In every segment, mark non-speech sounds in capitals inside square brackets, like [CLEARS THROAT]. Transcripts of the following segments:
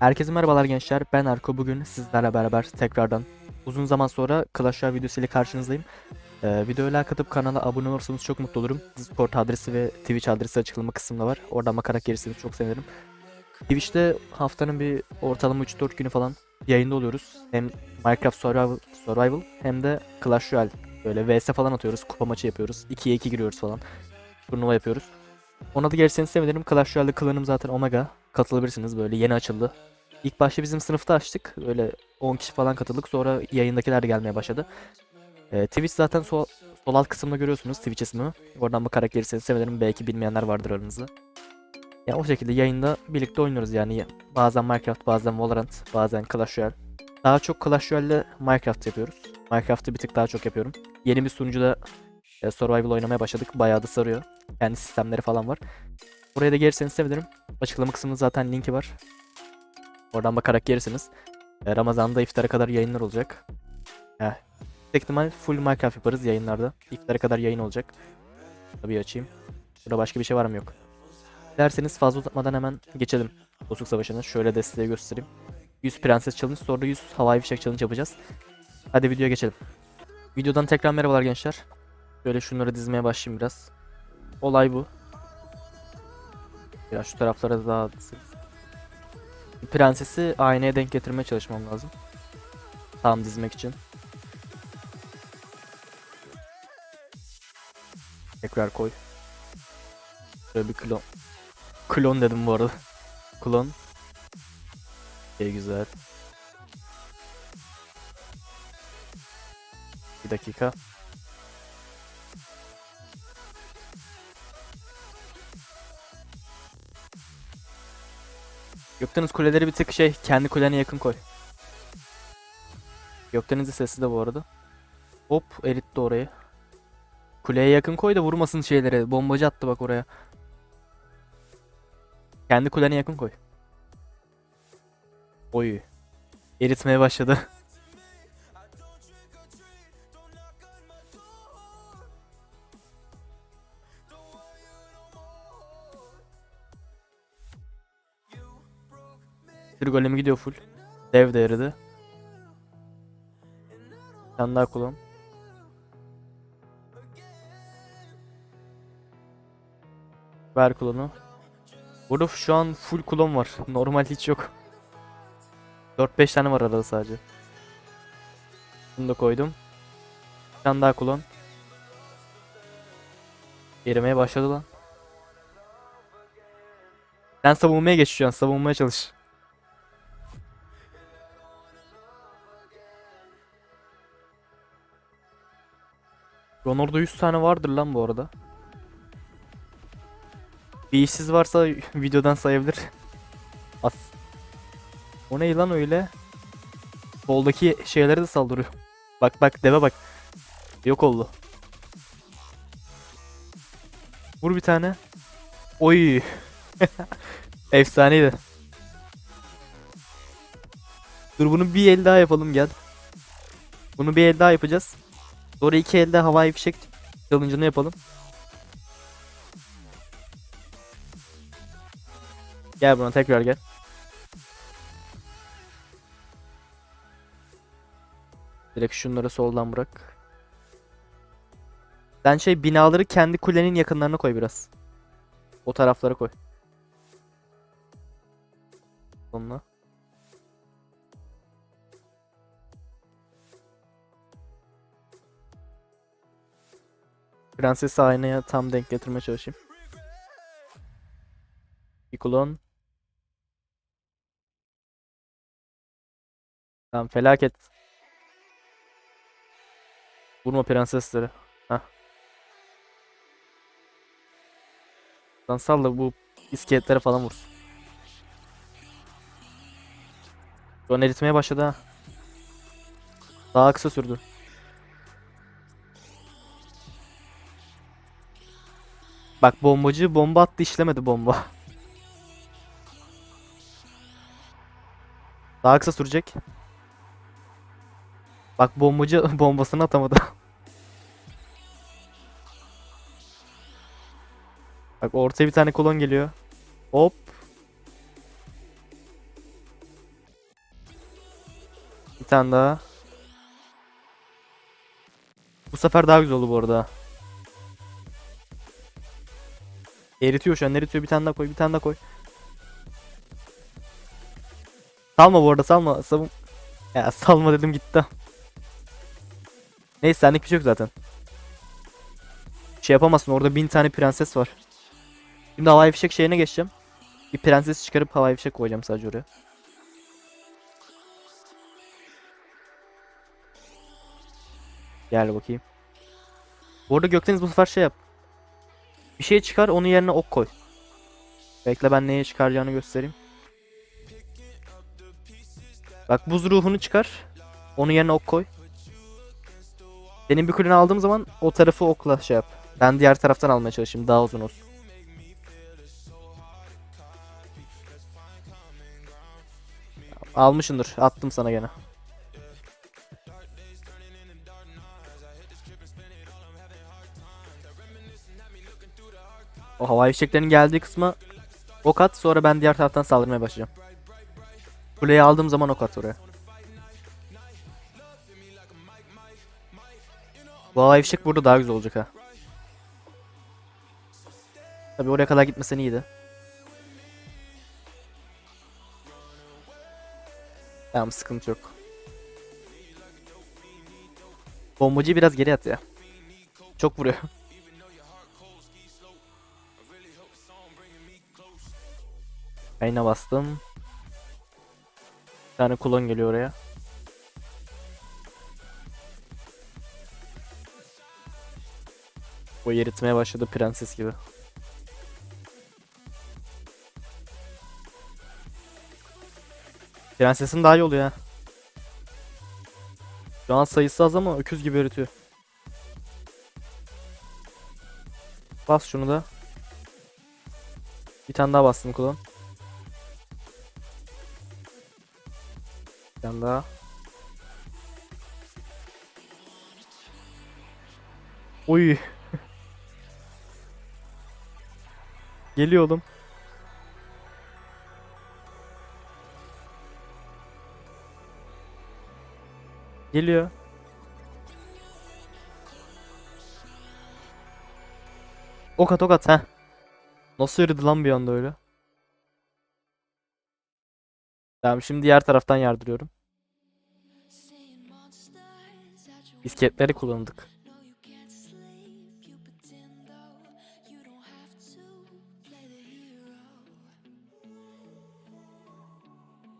Herkese merhabalar gençler. Ben Arko. Bugün sizlerle beraber tekrardan uzun zaman sonra Clash Royale videosu ile karşınızdayım. Ee, videoya like atıp kanala abone olursanız çok mutlu olurum. Discord adresi ve Twitch adresi açıklama kısmında var. Oradan bakarak gelirseniz çok sevinirim. Twitch'te haftanın bir ortalama 3-4 günü falan yayında oluyoruz. Hem Minecraft Survival, Survival hem de Clash Royale. Böyle vs falan atıyoruz. Kupa maçı yapıyoruz. 2'ye 2 giriyoruz falan. Turnuva yapıyoruz. Ona da gelirseniz sevinirim. Clash Royale'de klanım zaten Omega. Katılabilirsiniz böyle yeni açıldı. İlk başta bizim sınıfta açtık. Öyle 10 kişi falan katıldık. Sonra yayındakiler de gelmeye başladı. Ee, Twitch zaten sol, sol alt kısımda görüyorsunuz Twitch ismini. Oradan bakarak gelirseniz sevinirim. Belki bilmeyenler vardır aranızda. Ya o şekilde yayında birlikte oynuyoruz yani. Bazen Minecraft, bazen Valorant, bazen Clash Royale. Daha çok Clash Royale'le Minecraft yapıyoruz. Minecraft'ı bir tık daha çok yapıyorum. Yeni bir sunucuda e, Survival oynamaya başladık. Bayağı da sarıyor. Kendi sistemleri falan var. Buraya da gelirseniz sevinirim. Açıklama kısmında zaten linki var. Oradan bakarak gelirsiniz. E, Ramazan'da iftara kadar yayınlar olacak. Heh. Tek ihtimal full Minecraft yaparız yayınlarda. İftara kadar yayın olacak. Tabii açayım. Burada başka bir şey var mı yok. Derseniz fazla uzatmadan hemen geçelim. Dostluk Savaşı'nı. Şöyle de size göstereyim. 100 Prenses Challenge sonra 100 Havai Fişek Challenge yapacağız. Hadi videoya geçelim. Videodan tekrar merhabalar gençler. Şöyle şunları dizmeye başlayayım biraz. Olay bu. Biraz şu taraflara da daha Prensesi aynaya denk getirmeye çalışmam lazım. Tam dizmek için. Tekrar koy. Şöyle bir klon. Klon dedim bu arada. [LAUGHS] Klon. İyi güzel. Bir dakika. Gökdeniz kuleleri bir tık şey kendi kulene yakın koy. Gökdeniz'in sesi de bu arada. Hop eritti orayı. Kuleye yakın koy da vurmasın şeylere. Bombacı attı bak oraya. Kendi kulene yakın koy. Oy. Eritmeye başladı. [LAUGHS] Bir golemi gidiyor full. Dev de eridi. Bir tane daha kullan. Ver kulonu. Burada şu an full kulon var. [LAUGHS] Normal hiç yok. 4-5 tane var arada sadece. Bunu da koydum. Bir tane daha kulon. Erimeye başladı lan. Sen savunmaya geç şu an. Savunmaya çalış. Orada 100 tane vardır lan bu arada. Bir işsiz varsa [LAUGHS] videodan sayabilir. As. O ne lan öyle? Soldaki şeylere de saldırıyor. Bak bak deve bak. Yok oldu. Vur bir tane. Oy. [LAUGHS] Efsaneydi. Dur bunu bir el daha yapalım gel. Bunu bir el daha yapacağız. Sonra iki elde havai fişek challenge'ını yapalım. Gel buna tekrar gel. Direkt şunları soldan bırak. Sen şey binaları kendi kulenin yakınlarına koy biraz. O taraflara koy. Onunla. Prensesi aynaya tam denk getirmeye çalışayım. Bir klon. Tamam felaket. Vurma prensesleri. Hah. Lan sal da bu iskeletlere falan vursun. Şu an eritmeye başladı ha. Daha kısa sürdü. Bak bombacı bomba attı işlemedi bomba. Daha kısa sürecek. Bak bombacı [LAUGHS] bombasını atamadı. Bak ortaya bir tane kolon geliyor. Hop. Bir tane daha. Bu sefer daha güzel oldu bu arada. Eritiyor şu an eritiyor bir tane daha koy bir tane daha koy. Salma bu arada salma. Savun... Ya salma dedim gitti. Neyse senlik bir şey yok zaten. Şey yapamazsın orada bin tane prenses var. Şimdi havai fişek şeyine geçeceğim. Bir prenses çıkarıp havai fişek koyacağım sadece oraya. Gel bakayım. Bu arada Gökdeniz bu sefer şey yap. Bir şey çıkar onun yerine ok koy. Bekle ben neye çıkaracağını göstereyim. Bak buz ruhunu çıkar. Onun yerine ok koy. Benim bir kuleni aldığım zaman o tarafı okla şey yap. Ben diğer taraftan almaya çalışayım daha uzun olsun. Almışındır. Attım sana gene. O havai fişeklerin geldiği kısma ok at sonra ben diğer taraftan saldırmaya başlayacağım. Kuleyi aldığım zaman ok at oraya. Bu havai fişek burada daha güzel olacak ha. Tabi oraya kadar gitmesen iyiydi. Tamam sıkıntı yok. Bombacıyı biraz geri at ya. Çok vuruyor. [LAUGHS] Ayna bastım. Bir tane kulon geliyor oraya. O eritmeye başladı prenses gibi. Prensesin daha iyi oluyor ha. Şu an sayısı az ama öküz gibi eritiyor. Bas şunu da. Bir tane daha bastım kulon. Daha. Oy. [LAUGHS] Geliyor oğlum. Geliyor. Ok at ok. Nasıl yürüdü lan bir anda öyle? Tamam şimdi diğer taraftan yardırıyorum. Bisketleri kullandık.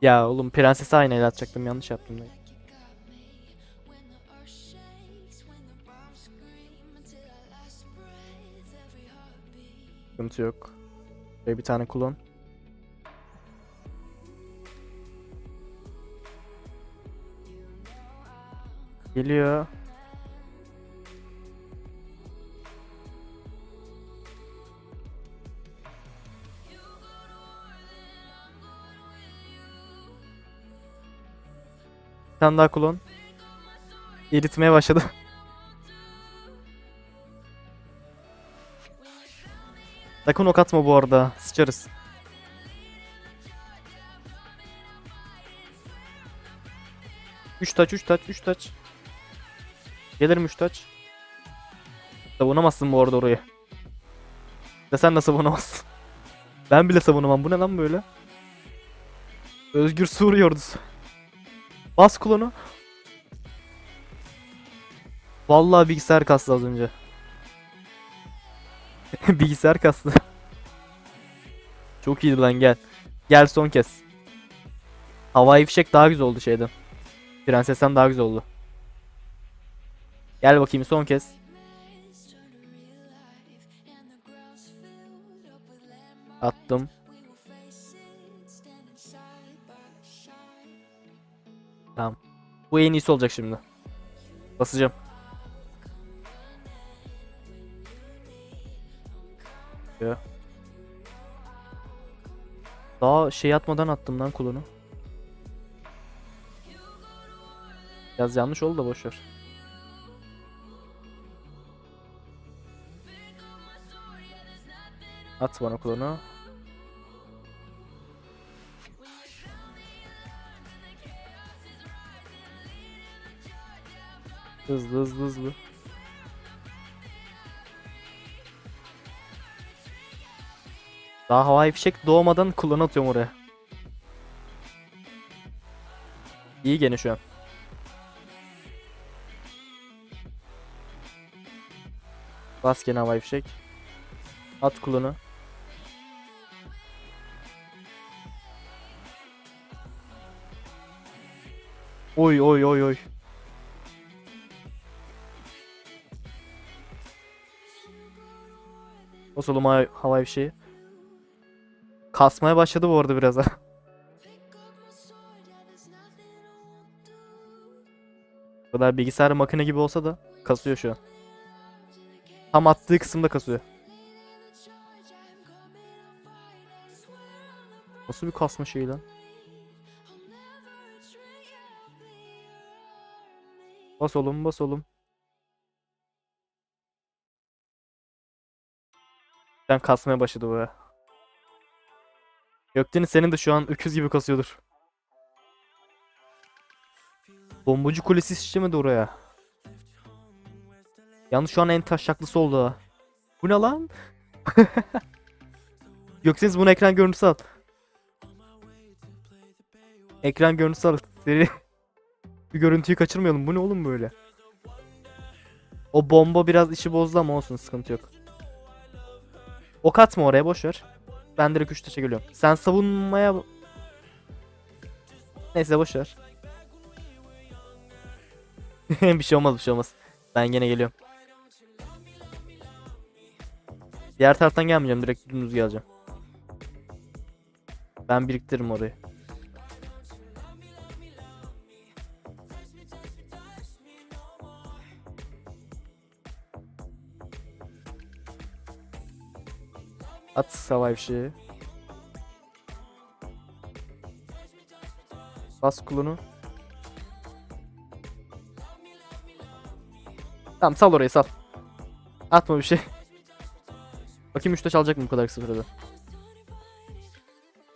Ya oğlum prensesi aynı el atacaktım yanlış yaptım. Ben. Sıkıntı yok. Ve bir tane kulon. Geliyor. Bir tane daha kulon. Eritmeye başladı. [LAUGHS] Sakın ok atma bu arada. Sıçarız. Üç taç, üç taç, üç taç. Gelirim üç taç. Savunamazsın bu arada orayı. De sen de savunamazsın. [LAUGHS] Ben bile savunamam. Bu ne lan böyle? Özgür Suriye ordusu. Bas klonu. Vallahi bilgisayar kastı az önce. [LAUGHS] bilgisayar kastı. [LAUGHS] Çok iyiydi lan gel. Gel son kez. Havai fişek daha güzel oldu şeyden. Prensesten daha güzel oldu. Gel bakayım son kez. Attım. Tamam. Bu en iyisi olacak şimdi. Basacağım. Daha şey atmadan attım lan kulunu. Biraz yanlış oldu da boşver. At bana kulunu. Hızlı hızlı hızlı. Daha havai fişek doğmadan kullanı atıyorum oraya. İyi gene şu an. Bas gene havai fişek. At kullanı. Oy oy oy oy. Basalım hava, havai fişeği. Kasmaya başladı bu arada biraz ha. [LAUGHS] Bu kadar bilgisayar makine gibi olsa da kasıyor şu an. Tam attığı kısımda kasıyor. Nasıl bir kasma şeyi lan? Bas oğlum bas oğlum. Ben kasmaya başladı bu ya. Gökdeniz senin de şu an öküz gibi kasıyordur. Bombacı kulesi işlemedi oraya. Yalnız şu an en taşaklısı oldu ha. Bu ne lan? [LAUGHS] Gökdeniz bunu ekran görüntüsü al. Ekran görüntüsü al. Seri. Bir görüntüyü kaçırmayalım. Bu ne oğlum böyle? O bomba biraz işi bozdu ama olsun sıkıntı yok. Ok atma oraya boş ver. Ben direkt 3 taşa geliyorum. Sen savunmaya... Neyse boş ver. [LAUGHS] bir şey olmaz bir şey olmaz. Ben gene geliyorum. Diğer taraftan gelmeyeceğim direkt dümdüz geleceğim. Ben biriktiririm orayı. Fişeği. Bas kulunu. Tamam sal orayı sal. Atma bir şey. Bakayım 3 taş alacak mı bu kadar sürede?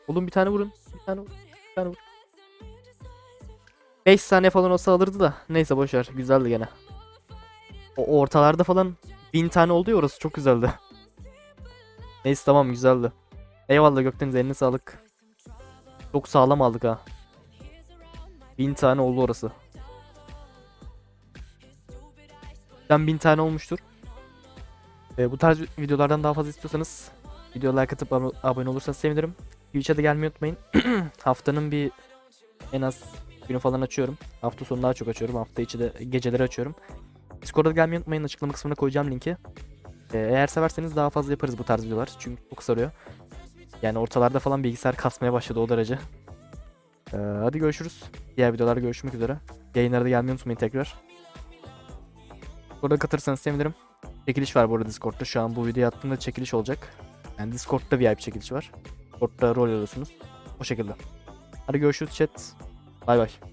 Oğlum bir tane vurun. Bir tane vur. Bir tane vur. 5 saniye falan olsa alırdı da. Neyse boşver. Güzeldi gene. O ortalarda falan 1000 tane oldu ya orası çok güzeldi. Neyse tamam güzeldi. Eyvallah Gökdeniz eline sağlık. Çok sağlam aldık ha. 1000 tane oldu orası. Ben 1000 tane olmuştur. Ee, bu tarz videolardan daha fazla istiyorsanız video like atıp ab- abone olursanız sevinirim. Twitch'e de gelmeyi unutmayın. [CLEARS THROAT] Haftanın bir en az günü falan açıyorum. Hafta sonu daha çok açıyorum. Hafta içi de geceleri açıyorum. Discord'a da gelmeyi unutmayın. Açıklama kısmına koyacağım linki. Ee, eğer severseniz daha fazla yaparız bu tarz videolar. Çünkü çok sarıyor. Yani ortalarda falan bilgisayar kasmaya başladı o derece. Ee, hadi görüşürüz. Diğer videolarda görüşmek üzere. Yayınlara da gelmeyi unutmayın tekrar. Burada katılırsanız sevinirim. Çekiliş var bu arada Discord'da. Şu an bu video attığımda çekiliş olacak. Yani Discord'da VIP çekiliş var. Discord'da rol alıyorsunuz. O şekilde. Hadi görüşürüz chat. Bay bay.